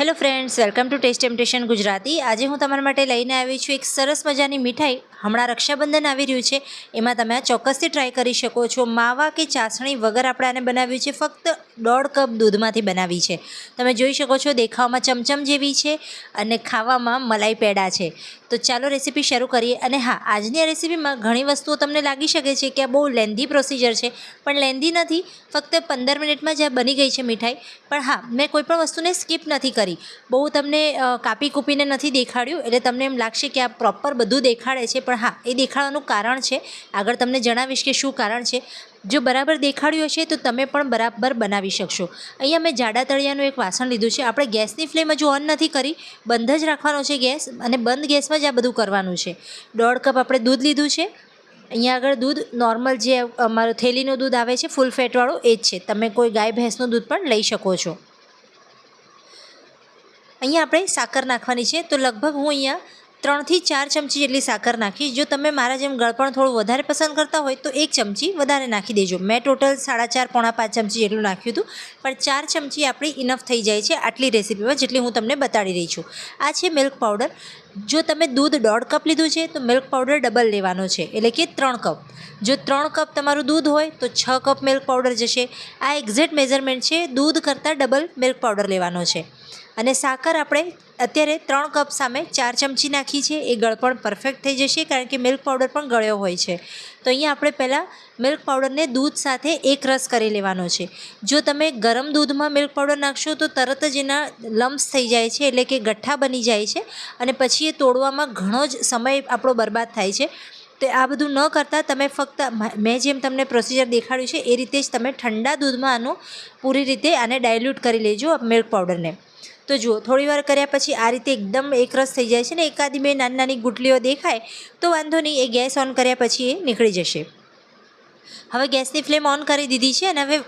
Hello friends welcome to taste temptation Gujarati આજે હું તમારા માટે લઈને આવી છું એક સરસ મજાની મીઠાઈ. હમણાં રક્ષાબંધન આવી રહ્યું છે. એમાં તમે આ ચોક્કસથી ટ્રાય કરી શકો છો. માવા કે ચાસણી વગર આપણે આને બનાવ્યું છે. ફક્ત દોઢ કપ દૂધમાંથી બનાવી છે. તમે જોઈ શકો છો, દેખાવામાં ચમચમ જેવી છે અને ખાવામાં મલાઈ પેડા છે. તો ચાલો રેસીપી શરૂ કરીએ. અને હા, આજની આ રેસીપીમાં ઘણી વસ્તુઓ તમને લાગી શકે છે કે આ બહુ લેન્ધી પ્રોસિજર છે. પણ લેન્ધી નથી. ફક્ત પંદર મિનિટમાં જ બની ગઈ છે મીઠાઈ. પણ હા, મેં કોઈ પણ વસ્તુને સ્કીપ નથી કરી. બહુ તમને કાપી કૂપીને નથી દેખાડ્યું, એટલે તમને એમ લાગશે કે આ પ્રોપર બધું દેખાડે છે, પણ હા, એ દેખાડવાનું કારણ છે. આગળ તમને જણાવીશ કે શું કારણ છે. જો બરાબર દેખાડ્યું હશે, તો તમે પણ બરાબર બનાવી શકશો. અહીંયા મેં જાડા તળિયાનું એક વાસણ લીધું છે. આપણે ગેસની ફ્લેમ હજુ ઓન નથી કરી. બંધ જ રાખવાનો છે ગેસ, અને બંધ ગેસમાં જ આ બધું કરવાનું છે. દોઢ કપ આપણે દૂધ લીધું છે. અહીંયા આગળ દૂધ, નોર્મલ જે અમારું થેલીનું દૂધ આવે છે, ફૂલ ફેટવાળું, એ જ છે. તમે કોઈ ગાય, ભેંસનું દૂધ પણ લઈ શકો છો. અહીંયા આપણે સાકર નાખવાની છે. તો લગભગ હું અહીંયા ત્રણથી ચાર ચમચી જેટલી સાકર નાખીશ જો તમે મારા જેમ ગળપણ થોડું વધારે પસંદ કરતા હોય તો એક ચમચી વધારે નાખી દેજો. મેં ટોટલ સાડા ચાર પોણા પાંચ ચમચી જેટલું નાખ્યું હતું. પણ ચાર ચમચી આપણી ઇનફ થઈ જાય છે આટલી રેસીપીમાં જેટલી હું તમને બતાડી રહી છું. આ છે મિલ્ક પાવડર જો તમે દૂધ દોઢ કપ લીધું છે, તો મિલ્ક પાવડર ડબલ લેવાનો છે. એટલે કે ત્રણ કપ. જો ત્રણ કપ તમારું દૂધ હોય, તો છ કપ મિલ્ક પાવડર જશે. આ એક્ઝેક્ટ મેઝરમેન્ટ છે, દૂધ કરતાં ડબલ મિલ્ક પાવડર લેવાનો છે. અને સાકર આપણે અત્યારે ત્રણ કપ સામે ચાર ચમચી નાખી છે. એ ગળપણ પરફેક્ટ થઈ જશે, કારણ કે મિલ્ક પાવડર પણ ગળ્યો હોય છે. તો અહીંયા આપણે પહેલાં મિલ્ક પાવડરને દૂધ સાથે એક રસ કરી લેવાનો છે. જો તમે ગરમ દૂધમાં મિલ્ક પાવડર નાખશો તો તરત જ એના લમ્સ થઈ જાય છે, એટલે કે ગઠ્ઠા બની જાય છે અને પછી એ તોડવામાં ઘણો જ સમય આપણો બરબાદ થાય છે. તો આ બધું ન કરતાં તમે ફક્ત મેં જેમ તમને પ્રોસિજર દેખાડ્યું છે, એ રીતે જ તમે ઠંડા દૂધમાં આનું પૂરી રીતે આને ડાયલ્યુટ કરી લેજો મિલ્ક પાવડરને તો જુઓ, થોડી વાર કર્યા પછી આ રીતે એકદમ એકરસ થઈ જાય છે ને, એકાદી બે નાની નાની ગુટલીઓ દેખાય, તો વાંધો નહીં, એ ગેસ ઓન કર્યા પછી એ નીકળી જશે. હવે ગેસની ફ્લેમ ઓન કરી દીધી છે અને હવે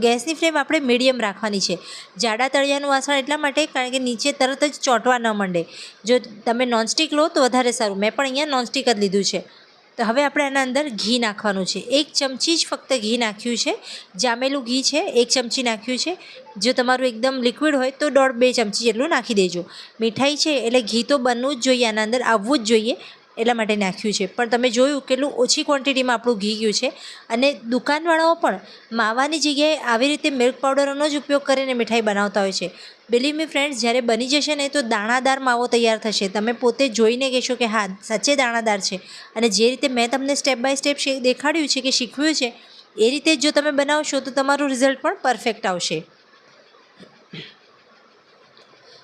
ગેસની ફ્લેમ આપણે મીડિયમ રાખવાની છે. જાડા તળિયાનું વાસણ એટલા માટે, કારણ કે નીચે તરત જ ચોંટવા ન માંડે. જો તમે નોનસ્ટિક લો તો વધારે સારું. મેં પણ અહીંયા નોનસ્ટિક જ લીધું છે. તો હવે આપણે આના અંદર ઘી નાખવાનું છે. એક ચમચી જ ફક્ત ઘી નાખ્યું છે. જામેલું ઘી છે, એક ચમચી નાખ્યું છે. જો તમારું એકદમ લિક્વિડ હોય તો દોઢ બે ચમચી જેટલું નાખી દેજો. મીઠાઈ છે એટલે ઘી તો બનવું જ જોઈએ, આના અંદર આવવું જ જોઈએ. એટલા માટે નાખ્યું છે. પણ તમે જોયું કેટલું ઓછી ક્વોન્ટિટીમાં આપણું ઘી ગયું છે અને દુકાનવાળાઓ પણ માવાની જગ્યાએ આવી રીતે મિલ્ક પાવડરનો જ ઉપયોગ કરીને મીઠાઈ બનાવતા હોય છે. બિલીવ મી ફ્રેન્ડ્સ જ્યારે બની જશે ને તો દાણાદાર માવો તૈયાર થશે. તમે પોતે જોઈને કહેશો કે હા, સાચે દાણાદાર છે. અને જે રીતે મેં તમને સ્ટેપ બાય સ્ટેપ દેખાડ્યું છે કે શીખવ્યું છે, એ રીતે જ તમે બનાવશો તો તમારું રિઝલ્ટ પણ પરફેક્ટ આવશે.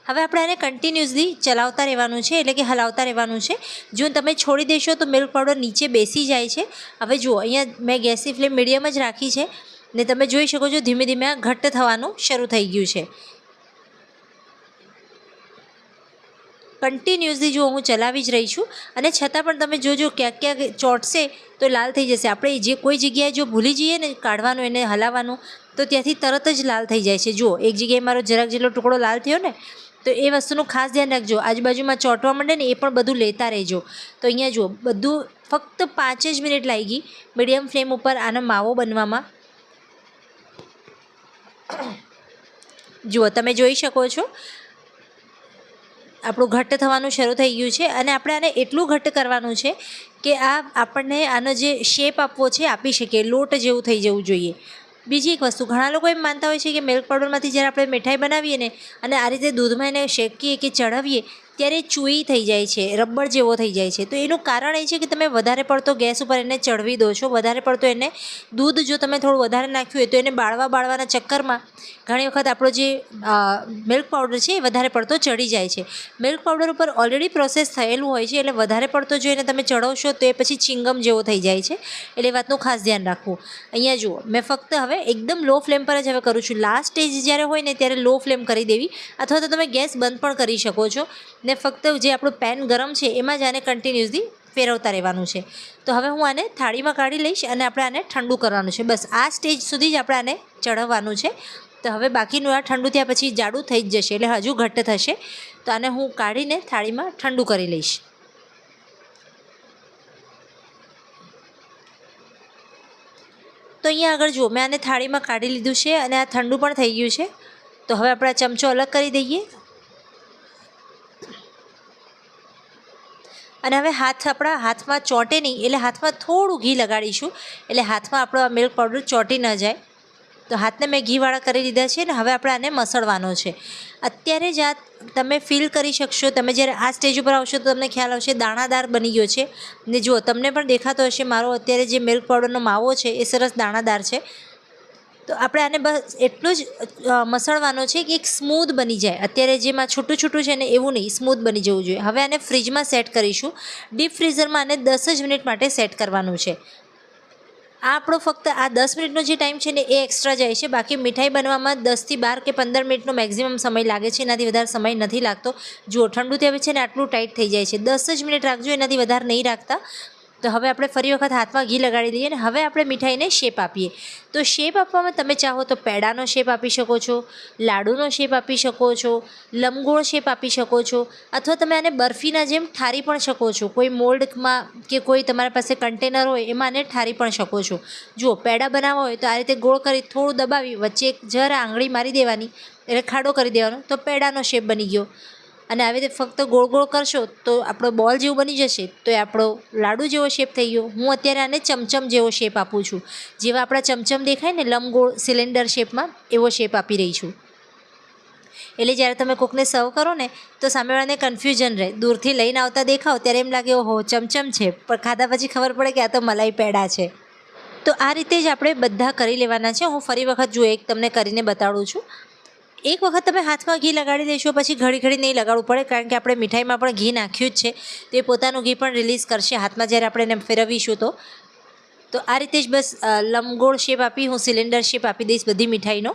હવે આપણે આને કન્ટિન્યુઅસલી ચલાવતા રહેવાનું છે, એટલે કે હલાવતા રહેવાનું છે. જો તમે છોડી દેશો તો મિલ્ક પાવડર નીચે બેસી જાય છે. હવે જુઓ, અહીંયા મેં ગેસની ફ્લેમ મીડિયમ જ રાખી છે. ને તમે જોઈ શકો છો ધીમે ધીમે આ ઘટ્ટ થવાનું શરૂ થઈ ગયું છે. કન્ટિન્યુઅસલી જો હું ચલાવી જ રહી છું, અને છતાં પણ તમે જોજો ક્યાંક ક્યાંક ચોંટશે તો લાલ થઈ જશે. આપણે જે કોઈ જગ્યાએ જો ભૂલી જઈએ ને કાઢવાનું, એને હલાવવાનું, તો ત્યાંથી તરત જ લાલ થઈ જાય છે. જુઓ, એક જગ્યાએ મારો જરાક જેટલો ટુકડો લાલ થયો ને તો એ વસ્તુનું ખાસ ધ્યાન રાખજો. આજુબાજુમાં ચોંટવા માંડે ને એ પણ બધું લેતા રહેજો. તો અહીંયા જુઓ, બધું ફક્ત પાંચ જ મિનિટ લાગી મીડિયમ ફ્લેમ ઉપર આનો માવો બનવામાં. જુઓ, તમે જોઈ શકો છો. આપણું ઘટ્ટ થવાનું શરૂ થઈ ગયું છે અને આપણે આને એટલું ઘટ્ટ કરવાનું છે કે આ આપણને આનો જે શેપ આપવો છે આપી શકીએ લોટ જેવું થઈ જવું જોઈએ. બીજી એક વસ્તુ, ઘણા લોકો એમ માનતા હોય છે કે મિલ્ક પાવડરમાંથી જ્યારે આપણે મીઠાઈ બનાવીએ ને, અને આ રીતે દૂધમાં એને શેકીએ કે ચડાવીએ ત્યારે ચૂઈ થઈ જાય છે, રબર જેવો થઈ જાય છે. તો એનું કારણ એ છે કે તમે વધારે પડતો ગેસ ઉપર એને ચડવી દો છો, વધારે પડતો એને દૂધ જો તમે થોડું વધારે નાખ્યું હોય તો એને બાળવા બાળવાના ચક્કરમાં ઘણી વખત આપણો જે મિલ્ક પાવડર છે એ વધારે પડતો ચડી જાય છે. મિલ્ક પાવડર ઉપર ઓલરેડી પ્રોસેસ થયેલું હોય છે, એટલે વધારે પડતો જો એને તમે ચડાવશો તો એ પછી ચિંગમ જેવો થઈ જાય છે. એટલે વાતનું ખાસ ધ્યાન રાખવું. અહીંયા જુઓ, મેં ફક્ત હવે એકદમ લો ફ્લેમ પર જ હવે કરું છું. લાસ્ટ સ્ટેજ જ્યારે હોય ને ત્યારે લો ફ્લેમ કરી દેવી, અથવા તો તમે ગેસ બંધ પણ કરી શકો છો. ને ફક્ત જે આપણું પેન ગરમ છે, એમાં જ આને કન્ટિન્યુઅસલી ફેરવતા રહેવાનું છે. તો હવે હું આને થાળીમાં કાઢી લઈશ અને આપણે આને ઠંડુ કરવાનું છે. બસ, આ સ્ટેજ સુધી જ આપણે આને ચઢવવાનું છે. તો હવે બાકીનું આ ઠંડુ થયા પછી જાડું થઈ જ જશે, એટલે હજુ ઘટ્ટ થશે. તો આને હું કાઢીને થાળીમાં ઠંડુ કરી લઈશ. તો અહીંયા આગળ જુઓ, મેં આને થાળીમાં કાઢી લીધું છે અને આ ઠંડુ પણ થઈ ગયું છે. તો હવે આપણે આ ચમચો અલગ કરી દઈએ. અને હવે હાથ આપણા હાથમાં ચોંટે નહીં, એટલે હાથમાં થોડું ઘી લગાડીશું, એટલે હાથમાં આપણો આ મિલ્ક પાવડર ચોંટી ન જાય. તો હાથને મેં ઘીવાળા કરી દીધા છે ને, હવે આપણે આને મસળવાનો છે. અત્યારે જ તમે ફીલ કરી શકશો, તમે જ્યારે આ સ્ટેજ ઉપર આવશો તો તમને ખ્યાલ આવશે, દાણાદાર બની ગયો છે. ને જુઓ, તમને પણ દેખાતો હશે, મારો અત્યારે જે મિલ્ક પાવડરનો માવો છે, એ સરસ દાણાદાર છે. તો આપણે આને બસ એટલું જ મસળવાનો છે કે એક સ્મૂધ બની જાય. અત્યારે જેમાં છૂટું છૂટું છે ને એવું નહીં, સ્મૂધ બની જવું જોઈએ. હવે આને ફ્રીજમાં સેટ કરીશું. ડીપ ફ્રીઝરમાં આને દસ જ મિનિટ માટે સેટ કરવાનું છે. આ આપણો ફક્ત આ દસ મિનિટનો જે ટાઈમ છે ને એ એક્સ્ટ્રા જાય છે. બાકી મીઠાઈ બનવામાં દસથી બાર કે પંદર મિનિટનો મેક્ઝિમમ સમય લાગે છે. એનાથી વધારે સમય નથી લાગતો. જુઓ ઠંડુ થયું છે ને આટલું ટાઈટ થઈ જાય છે. દસ જ મિનિટ રાખજો, એનાથી વધારે નહીં રાખતા. તો હવે આપણે ફરી વખત હાથમાં ઘી લગાડી દઈએ અને હવે આપણે મીઠાઈને શેપ આપીએ. તો શેપ આપવામાં તમે ચાહો તો પેડાનો શેપ આપી શકો છો, લાડુનો શેપ આપી શકો છો લંબગોળ શેપ આપી શકો છો, અથવા તમે આને બરફીના જેમ ઠારી પણ શકો છો. કોઈ મોલ્ડમાં કે કોઈ તમારા પાસે કન્ટેનર હોય એમાં આને ઠારી પણ શકો છો. જુઓ, પેડા બનાવવા હોય તો આ રીતે ગોળ કરી થોડું દબાવી, વચ્ચે જરા આંગળી મારી દેવાની, એટલે ખાડો કરી દેવાનો, તો પેડાનો શેપ બની ગયો. અને આવી રીતે ફક્ત ગોળ ગોળ કરશો તો આપણો બોલ જેવું બની જશે. તો એ આપણો લાડુ જેવો શેપ થઈ ગયો. હું અત્યારે આને ચમચમ જેવો શેપ આપું છું. જેવા આપણા ચમચમ દેખાય ને લંબગોળ સિલિન્ડર શેપમાં એવો શેપ આપી રહી છું. એટલે જ્યારે તમે કોકને સર્વ કરો ને, તો સામેવાળાને કન્ફ્યુઝન રહે. દૂરથી લઈને આવતા દેખાવ, ત્યારે એમ લાગે, ઓહો, ચમચમ છે. પણ ખાધા પછી ખબર પડે કે આ તો મલાઈ પેડા છે. તો આ રીતે જ આપણે બધા કરી લેવાના છે. હું ફરી વખત જો એક તમને કરીને બતાડું છું. એક વખત તમે હાથમાં ઘી લગાડી દેશો, પછી ઘડી ઘડી નહીં લગાડવું પડે, કારણ કે આપણે મીઠાઈમાં પણ ઘી નાખ્યું જ છે. તો એ પોતાનું ઘી પણ રિલીઝ કરશે હાથમાં જ્યારે આપણે એને ફેરવીશું તો. તો આ રીતે જ બસ લંબગોળ શેપ આપી, હું સિલિન્ડર શેપ આપી દઈશ બધી મીઠાઈનો.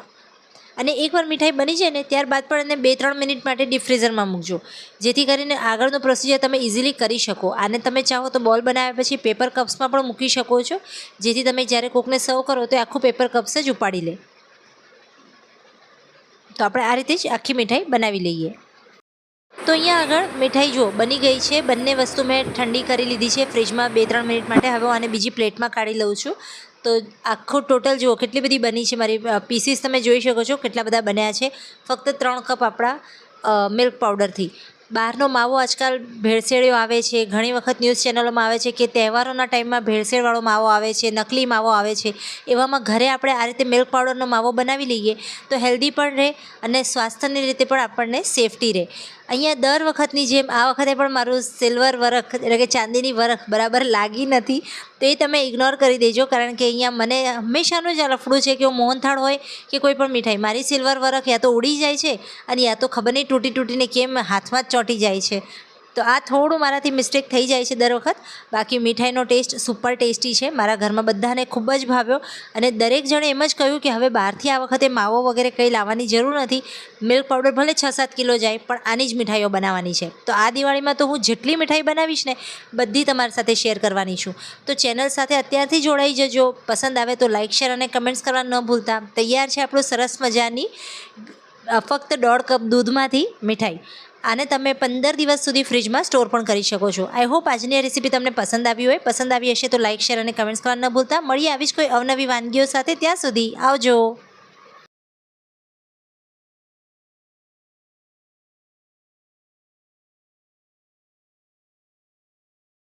અને એકવાર મીઠાઈ બની જાય ને, ત્યારબાદ પણ એને બે ત્રણ મિનિટ માટે ડીપ ફ્રીઝરમાં મૂકજો. જેથી કરીને આગળનો પ્રોસિજર તમે ઇઝીલી કરી શકો. આને તમે ચાહો તો બોલ બનાવ્યા પછી પેપર કપ્સમાં પણ મૂકી શકો છો. જેથી તમે જ્યારે કોકને સર્વ કરો તો આખું પેપર કપ્સ જ ઉપાડી લે. તો આપણે આ રીતે જ આખી મીઠાઈ બનાવી લઈએ. તો અહીંયા આગળ મીઠાઈ જુઓ બની ગઈ છે, બંને વસ્તુ મેં ઠંડી કરી લીધી છે. ફ્રીજમાં બે ત્રણ મિનિટ માટે હવે હું આને બીજી પ્લેટમાં કાઢી લઉં છું. તો આખું ટોટલ જુઓ કેટલી બધી બની છે મારી પીસીસ તમે જોઈ શકો છો કેટલા બધા બન્યા છે. ફક્ત ત્રણ કપ આપણા મિલ્ક પાવડરથી. બહારનો માવો આજકાલ ભેળસેળ્યો આવે છે. ઘણી વખત ન્યૂઝ ચેનલોમાં આવે છે કે તહેવારોના ટાઈમમાં ભેળસેળવાળો માવો આવે છે, નકલી માવો આવે છે. એવામાં ઘરે આપણે આ રીતે મિલ્ક પાવડરનો માવો બનાવી લઈએ તો હેલ્ધી પણ રહે અને સ્વાસ્થ્યની રીતે પણ આપણને સેફટી રહે. અહીંયા દર વખતની જેમ આ વખતે પણ મારું સિલ્વર વરખ, એટલે કે ચાંદીની વરખ બરાબર લાગી નથી. તો એ તમે ઇગ્નોર કરી દેજો, કારણ કે અહીંયા મને હંમેશાનું જ લફડું છે કે હું મોહનથાળ હોય કે કોઈ પણ મીઠાઈ. મારી સિલ્વર વરખ યા તો ઉડી જાય છે અને યા તો ખબર નહીં તૂટી તૂટીને કેમ હાથમાં જ ચોંટી જાય છે. તો આ થોડું મારાથી મિસ્ટેક થઈ જાય છે દર વખત. બાકી મીઠાઈનો ટેસ્ટ સુપર ટેસ્ટી છે. મારા ઘરમાં બધાને ખૂબ જ ભાવ્યો. અને દરેક જણે એમ જ કહ્યું કે હવે બહારથી આ વખતે માવો વગેરે કંઈ લાવવાની જરૂર નથી. મિલ્ક પાવડર ભલે છ સાત કિલો જાય, પણ આની જ મીઠાઈઓ બનાવવાની છે. તો આ દિવાળીમાં તો હું જેટલી મીઠાઈ બનાવીશ ને, બધી તમારી સાથે શેર કરવાની છું. તો ચેનલ સાથે અત્યારથી જોડાઈ જજો. પસંદ આવે તો લાઇક શેર અને કમેન્ટ્સ કરવા ન ભૂલતા. તૈયાર છે આપણું સરસ મજાની ફક્ત દોઢ કપ દૂધમાંથી મીઠાઈ. આને તમે પંદર દિવસ સુધી ફ્રીજમાં સ્ટોર પણ કરી શકો છો. આઈ હોપ આજની આ રેસીપી તમને પસંદ આવી હોય. પસંદ આવી હશે તો લાઇક શેર અને કમેન્ટ્સ કરવા ન ભૂલતા. મળીએ આવી જ કોઈ અવનવી વાનગીઓ સાથે. ત્યાં સુધી આવજો.